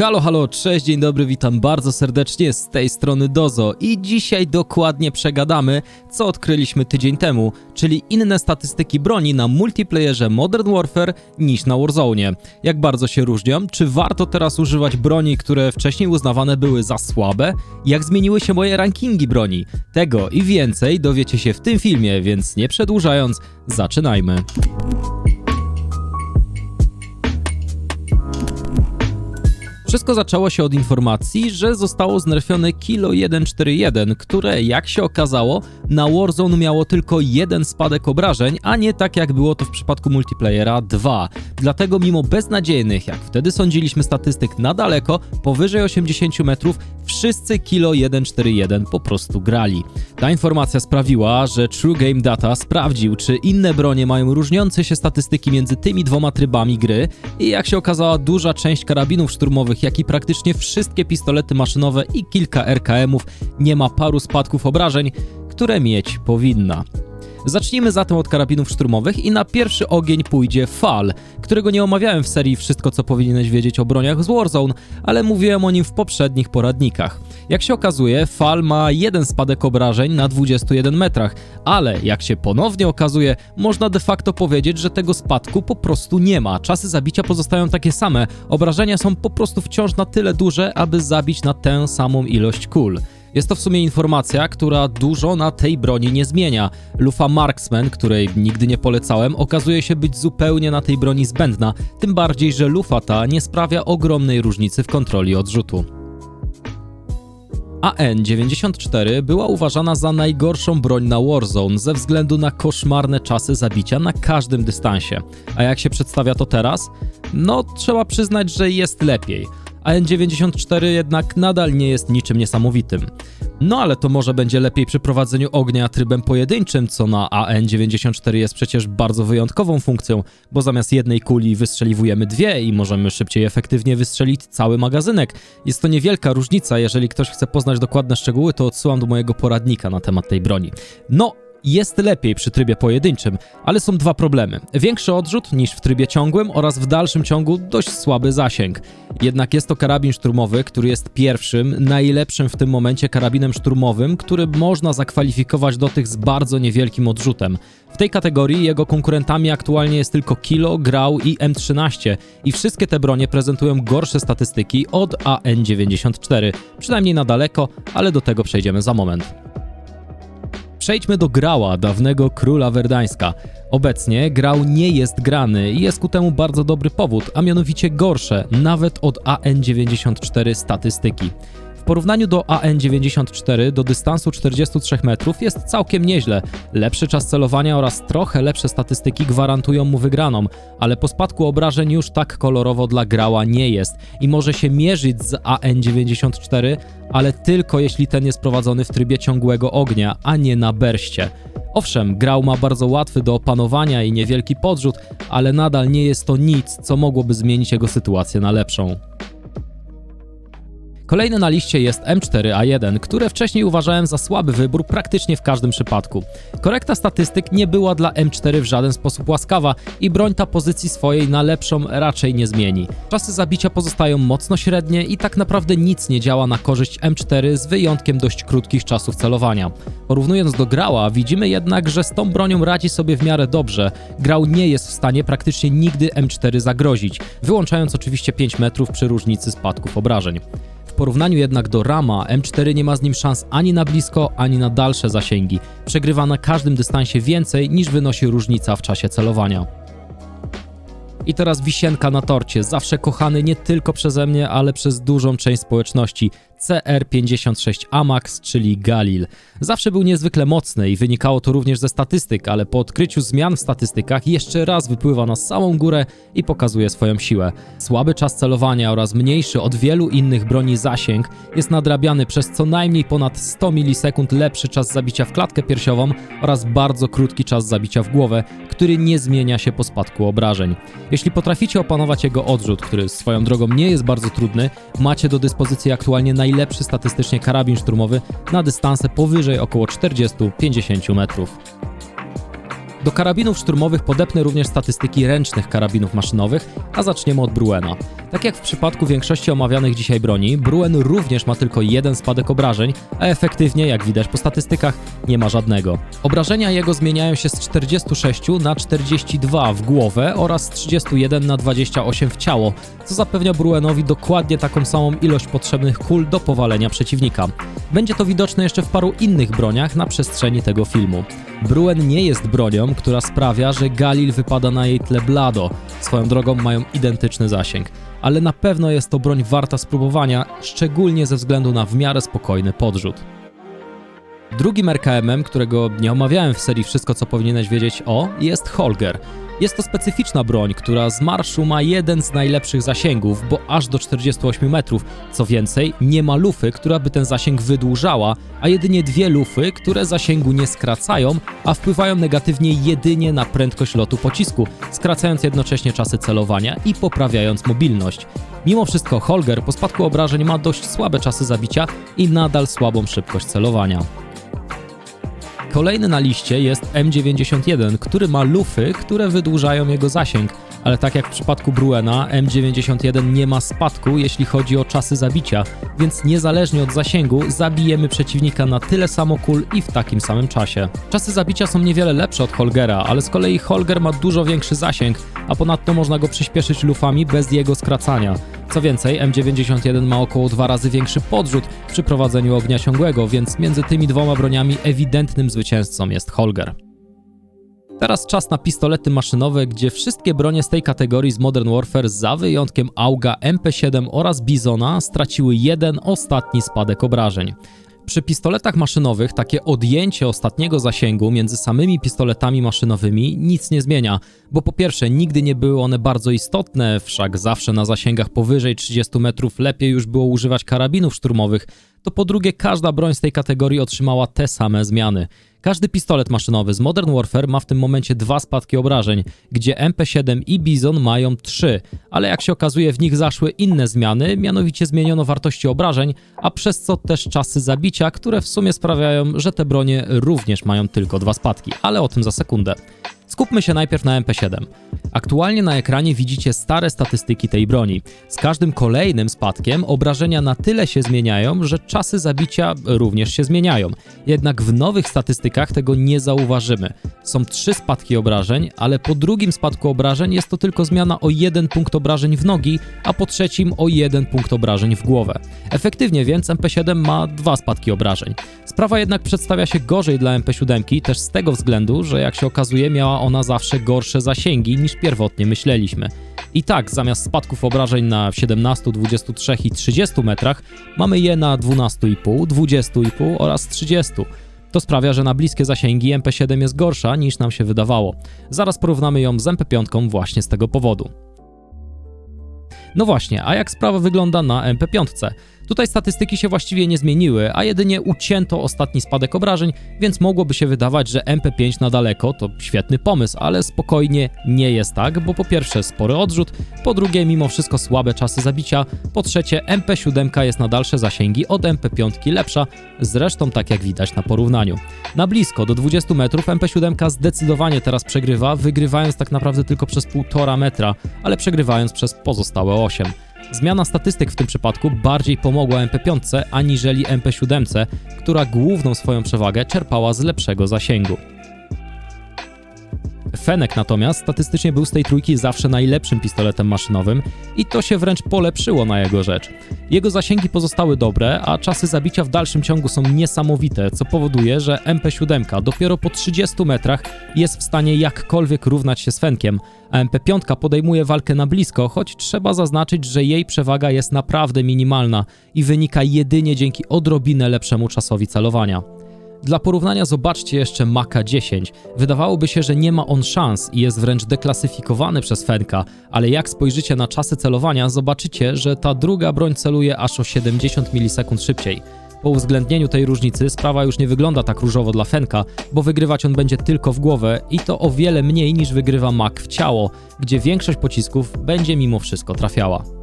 Halo, halo, cześć, dzień dobry, witam bardzo serdecznie z tej strony Dozo i dzisiaj dokładnie przegadamy, co odkryliśmy tydzień temu, czyli inne statystyki broni na multiplayerze Modern Warfare niż na Warzone. Jak bardzo się różnią? Czy warto teraz używać broni, które wcześniej uznawane były za słabe? Jak zmieniły się moje rankingi broni? Tego i więcej dowiecie się w tym filmie, więc nie przedłużając, zaczynajmy. Wszystko zaczęło się od informacji, że zostało znerfione Kilo 141, które, jak się okazało, na Warzone miało tylko jeden spadek obrażeń, a nie tak jak było to w przypadku multiplayera 2. Dlatego mimo beznadziejnych, jak wtedy sądziliśmy, statystyk na daleko, powyżej 80 metrów, wszyscy Kilo 141 po prostu grali. Ta informacja sprawiła, że True Game Data sprawdził, czy inne bronie mają różniące się statystyki między tymi dwoma trybami gry i jak się okazała, duża część karabinów szturmowych, jak i praktycznie wszystkie pistolety maszynowe i kilka RKM-ów nie ma paru spadków obrażeń, które mieć powinna. Zacznijmy zatem od karabinów szturmowych i na pierwszy ogień pójdzie FAL, którego nie omawiałem w serii Wszystko co powinieneś wiedzieć o broniach z Warzone, ale mówiłem o nim w poprzednich poradnikach. Jak się okazuje, FAL ma jeden spadek obrażeń na 21 metrach, ale jak się ponownie okazuje, można de facto powiedzieć, że tego spadku po prostu nie ma. Czasy zabicia pozostają takie same, obrażenia są po prostu wciąż na tyle duże, aby zabić na tę samą ilość kul. Jest to w sumie informacja, która dużo na tej broni nie zmienia. Lufa Marksman, której nigdy nie polecałem, okazuje się być zupełnie na tej broni zbędna, tym bardziej, że lufa ta nie sprawia ogromnej różnicy w kontroli odrzutu. AN-94 była uważana za najgorszą broń na Warzone ze względu na koszmarne czasy zabicia na każdym dystansie. A jak się przedstawia to teraz? No, trzeba przyznać, że jest lepiej. AN-94 jednak nadal nie jest niczym niesamowitym. No ale to może będzie lepiej przy prowadzeniu ognia trybem pojedynczym, co na AN-94 jest przecież bardzo wyjątkową funkcją, bo zamiast jednej kuli wystrzeliwujemy dwie i możemy szybciej efektywnie wystrzelić cały magazynek. Jest to niewielka różnica, jeżeli ktoś chce poznać dokładne szczegóły, to odsyłam do mojego poradnika na temat tej broni. No, jest lepiej przy trybie pojedynczym, ale są dwa problemy. Większy odrzut niż w trybie ciągłym oraz w dalszym ciągu dość słaby zasięg. Jednak jest to karabin szturmowy, który jest pierwszym, najlepszym w tym momencie karabinem szturmowym, który można zakwalifikować do tych z bardzo niewielkim odrzutem. W tej kategorii jego konkurentami aktualnie jest tylko Kilo, Grau i M13 i wszystkie te bronie prezentują gorsze statystyki od AN94, przynajmniej na daleko, ale do tego przejdziemy za moment. Przejdźmy do Grała, dawnego króla Werdańska. Obecnie Grał nie jest grany i jest ku temu bardzo dobry powód, a mianowicie gorsze, nawet od AN94 statystyki. W porównaniu do AN94 do dystansu 43 metrów jest całkiem nieźle. Lepszy czas celowania oraz trochę lepsze statystyki gwarantują mu wygraną, ale po spadku obrażeń już tak kolorowo dla grała nie jest i może się mierzyć z AN94, ale tylko jeśli ten jest prowadzony w trybie ciągłego ognia, a nie na berście. Owszem, grał ma bardzo łatwy do opanowania i niewielki podrzut, ale nadal nie jest to nic, co mogłoby zmienić jego sytuację na lepszą. Kolejny na liście jest M4A1, które wcześniej uważałem za słaby wybór praktycznie w każdym przypadku. Korekta statystyk nie była dla M4 w żaden sposób łaskawa i broń ta pozycji swojej na lepszą raczej nie zmieni. Czasy zabicia pozostają mocno średnie i tak naprawdę nic nie działa na korzyść M4 z wyjątkiem dość krótkich czasów celowania. Porównując do Grała, widzimy jednak, że z tą bronią radzi sobie w miarę dobrze. Grał nie jest w stanie praktycznie nigdy M4 zagrozić, wyłączając oczywiście 5 metrów przy różnicy spadków obrażeń. Porównaniu jednak do Rama, M4 nie ma z nim szans ani na blisko, ani na dalsze zasięgi. Przegrywa na każdym dystansie więcej niż wynosi różnica w czasie celowania. I teraz wisienka na torcie, zawsze kochany nie tylko przeze mnie, ale przez dużą część społeczności. CR56 AMAX, czyli Galil. Zawsze był niezwykle mocny i wynikało to również ze statystyk, ale po odkryciu zmian w statystykach jeszcze raz wypływa na samą górę i pokazuje swoją siłę. Słaby czas celowania oraz mniejszy od wielu innych broni zasięg jest nadrabiany przez co najmniej ponad 100 milisekund lepszy czas zabicia w klatkę piersiową oraz bardzo krótki czas zabicia w głowę, który nie zmienia się po spadku obrażeń. Jeśli potraficie opanować jego odrzut, który swoją drogą nie jest bardzo trudny, macie do dyspozycji aktualnie najlepszy statystycznie karabin szturmowy na dystanse powyżej około 40-50 metrów. Do karabinów szturmowych podepnę również statystyki ręcznych karabinów maszynowych, a zaczniemy od Bruena. Tak jak w przypadku większości omawianych dzisiaj broni, Bruen również ma tylko jeden spadek obrażeń, a efektywnie, jak widać po statystykach, nie ma żadnego. Obrażenia jego zmieniają się z 46 na 42 w głowę oraz z 31 na 28 w ciało, co zapewnia Bruenowi dokładnie taką samą ilość potrzebnych kul do powalenia przeciwnika. Będzie to widoczne jeszcze w paru innych broniach na przestrzeni tego filmu. Bruen nie jest bronią, która sprawia, że Galil wypada na jej tle blado. Swoją drogą mają identyczny zasięg. Ale na pewno jest to broń warta spróbowania, szczególnie ze względu na w miarę spokojny podrzut. Drugim RKM-em, którego nie omawiałem w serii Wszystko co powinieneś wiedzieć o, jest Holger. Jest to specyficzna broń, która z marszu ma jeden z najlepszych zasięgów, bo aż do 48 metrów. Co więcej, nie ma lufy, która by ten zasięg wydłużała, a jedynie dwie lufy, które zasięgu nie skracają, a wpływają negatywnie jedynie na prędkość lotu pocisku, skracając jednocześnie czasy celowania i poprawiając mobilność. Mimo wszystko Holger po spadku obrażeń ma dość słabe czasy zabicia i nadal słabą szybkość celowania. Kolejny na liście jest M91, który ma lufy, które wydłużają jego zasięg, ale tak jak w przypadku Bruena, M91 nie ma spadku, jeśli chodzi o czasy zabicia, więc niezależnie od zasięgu zabijemy przeciwnika na tyle samo kul i w takim samym czasie. Czasy zabicia są niewiele lepsze od Holgera, ale z kolei Holger ma dużo większy zasięg, a ponadto można go przyspieszyć lufami bez jego skracania. Co więcej, M91 ma około dwa razy większy podrzut przy prowadzeniu ognia ciągłego, więc między tymi dwoma broniami ewidentnym zwycięzcą jest Holger. Teraz czas na pistolety maszynowe, gdzie wszystkie bronie z tej kategorii z Modern Warfare za wyjątkiem Auga, MP7 oraz Bizona straciły jeden ostatni spadek obrażeń. Przy pistoletach maszynowych takie odjęcie ostatniego zasięgu między samymi pistoletami maszynowymi nic nie zmienia, bo po pierwsze nigdy nie były one bardzo istotne, wszak zawsze na zasięgach powyżej 30 metrów lepiej już było używać karabinów szturmowych, to po drugie każda broń z tej kategorii otrzymała te same zmiany. Każdy pistolet maszynowy z Modern Warfare ma w tym momencie dwa spadki obrażeń, gdzie MP7 i Bizon mają trzy, ale jak się okazuje w nich zaszły inne zmiany, mianowicie zmieniono wartości obrażeń, a przez co też czasy zabicia, które w sumie sprawiają, że te bronie również mają tylko dwa spadki, ale o tym za sekundę. Skupmy się najpierw na MP7. Aktualnie na ekranie widzicie stare statystyki tej broni. Z każdym kolejnym spadkiem obrażenia na tyle się zmieniają, że czasy zabicia również się zmieniają. Jednak w nowych statystykach tego nie zauważymy. Są trzy spadki obrażeń, ale po drugim spadku obrażeń jest to tylko zmiana o jeden punkt obrażeń w nogi, a po trzecim o jeden punkt obrażeń w głowę. Efektywnie więc MP7 ma dwa spadki obrażeń. Sprawa jednak przedstawia się gorzej dla MP7, też z tego względu, że jak się okazuje miała ona zawsze gorsze zasięgi niż pierwotnie myśleliśmy. I tak, zamiast spadków obrażeń na 17, 23 i 30 metrach, mamy je na 12,5, 20,5 oraz 30. To sprawia, że na bliskie zasięgi MP7 jest gorsza niż nam się wydawało. Zaraz porównamy ją z MP5 właśnie z tego powodu. No właśnie, a jak sprawa wygląda na MP5? Tutaj statystyki się właściwie nie zmieniły, a jedynie ucięto ostatni spadek obrażeń, więc mogłoby się wydawać, że MP5 na daleko to świetny pomysł, ale spokojnie nie jest tak, bo po pierwsze spory odrzut, po drugie mimo wszystko słabe czasy zabicia, po trzecie MP7 jest na dalsze zasięgi od MP5 lepsza, zresztą tak jak widać na porównaniu. Na blisko do 20 metrów MP7 zdecydowanie teraz przegrywa, wygrywając tak naprawdę tylko przez 1,5 metra, ale przegrywając przez pozostałe 8. Zmiana statystyk w tym przypadku bardziej pomogła MP5 aniżeli MP7, która główną swoją przewagę czerpała z lepszego zasięgu. Fenek natomiast statystycznie był z tej trójki zawsze najlepszym pistoletem maszynowym i to się wręcz polepszyło na jego rzecz. Jego zasięgi pozostały dobre, a czasy zabicia w dalszym ciągu są niesamowite, co powoduje, że MP7 dopiero po 30 metrach jest w stanie jakkolwiek równać się z Fenkiem, a MP5 podejmuje walkę na blisko, choć trzeba zaznaczyć, że jej przewaga jest naprawdę minimalna i wynika jedynie dzięki odrobinę lepszemu czasowi celowania. Dla porównania zobaczcie jeszcze Maka 10. Wydawałoby się, że nie ma on szans i jest wręcz deklasyfikowany przez Fenka, ale jak spojrzycie na czasy celowania, zobaczycie, że ta druga broń celuje aż o 70 milisekund szybciej. Po uwzględnieniu tej różnicy sprawa już nie wygląda tak różowo dla Fenka, bo wygrywać on będzie tylko w głowę i to o wiele mniej niż wygrywa Mak w ciało, gdzie większość pocisków będzie mimo wszystko trafiała.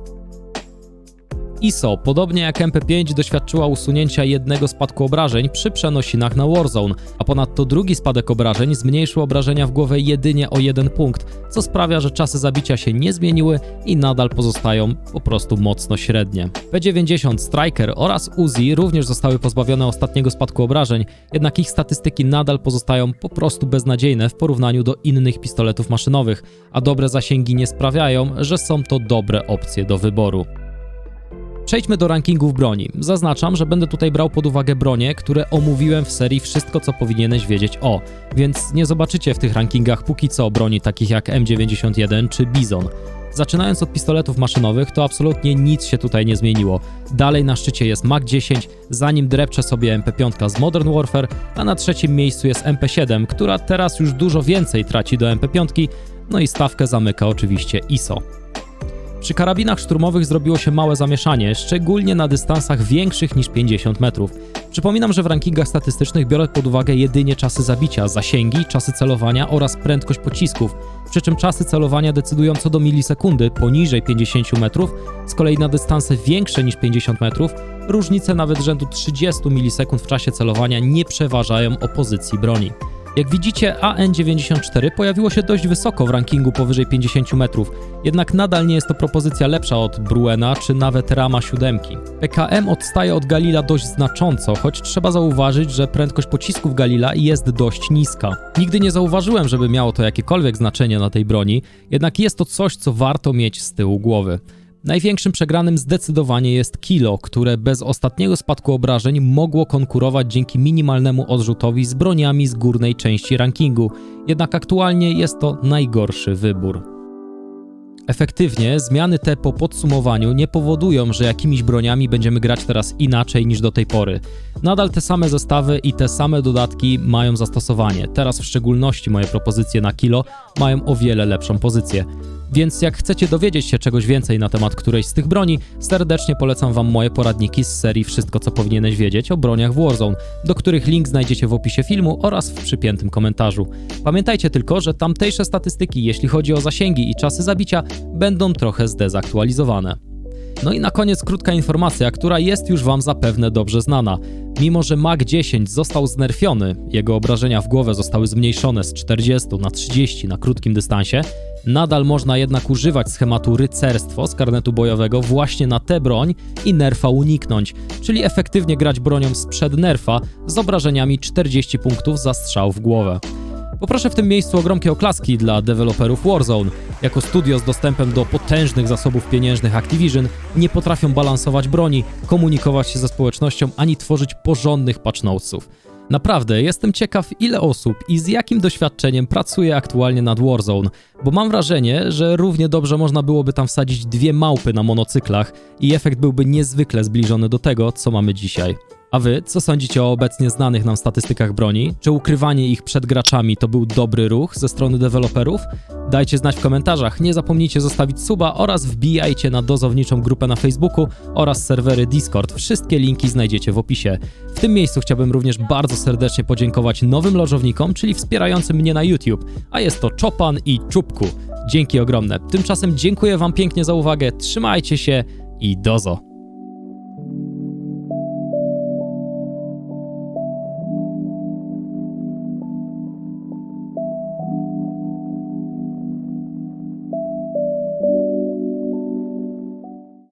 ISO, podobnie jak MP5, doświadczyła usunięcia jednego spadku obrażeń przy przenosinach na Warzone, a ponadto drugi spadek obrażeń zmniejszył obrażenia w głowę jedynie o jeden punkt, co sprawia, że czasy zabicia się nie zmieniły i nadal pozostają po prostu mocno średnie. P90, Striker oraz Uzi również zostały pozbawione ostatniego spadku obrażeń, jednak ich statystyki nadal pozostają po prostu beznadziejne w porównaniu do innych pistoletów maszynowych, a dobre zasięgi nie sprawiają, że są to dobre opcje do wyboru. Przejdźmy do rankingów broni. Zaznaczam, że będę tutaj brał pod uwagę bronie, które omówiłem w serii Wszystko, co powinieneś wiedzieć o, więc nie zobaczycie w tych rankingach póki co broni takich jak M91 czy Bizon. Zaczynając od pistoletów maszynowych, to absolutnie nic się tutaj nie zmieniło. Dalej na szczycie jest Mag 10, za nim drepcze sobie MP5 z Modern Warfare, a na trzecim miejscu jest MP7, która teraz już dużo więcej traci do MP5, no i stawkę zamyka oczywiście ISO. Przy karabinach szturmowych zrobiło się małe zamieszanie, szczególnie na dystansach większych niż 50 metrów. Przypominam, że w rankingach statystycznych biorę pod uwagę jedynie czasy zabicia, zasięgi, czasy celowania oraz prędkość pocisków, przy czym czasy celowania decydują co do milisekundy poniżej 50 metrów, z kolei na dystanse większe niż 50 metrów różnice nawet rzędu 30 milisekund w czasie celowania nie przeważają o pozycji broni. Jak widzicie, AN94 pojawiło się dość wysoko w rankingu powyżej 50 metrów, jednak nadal nie jest to propozycja lepsza od Bruena czy nawet Rama 7. PKM odstaje od Galila dość znacząco, choć trzeba zauważyć, że prędkość pocisków Galila jest dość niska. Nigdy nie zauważyłem, żeby miało to jakiekolwiek znaczenie na tej broni, jednak jest to coś, co warto mieć z tyłu głowy. Największym przegranym zdecydowanie jest Kilo, które bez ostatniego spadku obrażeń mogło konkurować dzięki minimalnemu odrzutowi z broniami z górnej części rankingu, jednak aktualnie jest to najgorszy wybór. Efektywnie zmiany te po podsumowaniu nie powodują, że jakimiś broniami będziemy grać teraz inaczej niż do tej pory. Nadal te same zestawy i te same dodatki mają zastosowanie. Teraz w szczególności moje propozycje na kilo mają o wiele lepszą pozycję. Więc jak chcecie dowiedzieć się czegoś więcej na temat którejś z tych broni, serdecznie polecam Wam moje poradniki z serii Wszystko co powinieneś wiedzieć o broniach w Warzone, do których link znajdziecie w opisie filmu oraz w przypiętym komentarzu. Pamiętajcie tylko, że tamtejsze statystyki, jeśli chodzi o zasięgi i czasy zabicia, będą trochę zdezaktualizowane. No i na koniec krótka informacja, która jest już Wam zapewne dobrze znana. Mimo, że Mag 10 został znerfiony, jego obrażenia w głowę zostały zmniejszone z 40 na 30 na krótkim dystansie, nadal można jednak używać schematu rycerstwo z karnetu bojowego właśnie na tę broń i nerfa uniknąć, czyli efektywnie grać bronią sprzed nerfa z obrażeniami 40 punktów za strzał w głowę. Poproszę w tym miejscu o gromkie oklaski dla deweloperów Warzone. Jako studio z dostępem do potężnych zasobów pieniężnych Activision nie potrafią balansować broni, komunikować się ze społecznością ani tworzyć porządnych patch notesów. Naprawdę, jestem ciekaw ile osób i z jakim doświadczeniem pracuje aktualnie nad Warzone, bo mam wrażenie, że równie dobrze można byłoby tam wsadzić dwie małpy na monocyklach i efekt byłby niezwykle zbliżony do tego, co mamy dzisiaj. A wy, co sądzicie o obecnie znanych nam statystykach broni? Czy ukrywanie ich przed graczami to był dobry ruch ze strony deweloperów? Dajcie znać w komentarzach, nie zapomnijcie zostawić suba oraz wbijajcie na dozowniczą grupę na Facebooku oraz serwery Discord. Wszystkie linki znajdziecie w opisie. W tym miejscu chciałbym również bardzo serdecznie podziękować nowym lożownikom, czyli wspierającym mnie na YouTube, a jest to Czopan i Czubku. Dzięki ogromne. Tymczasem dziękuję wam pięknie za uwagę, trzymajcie się i dozo.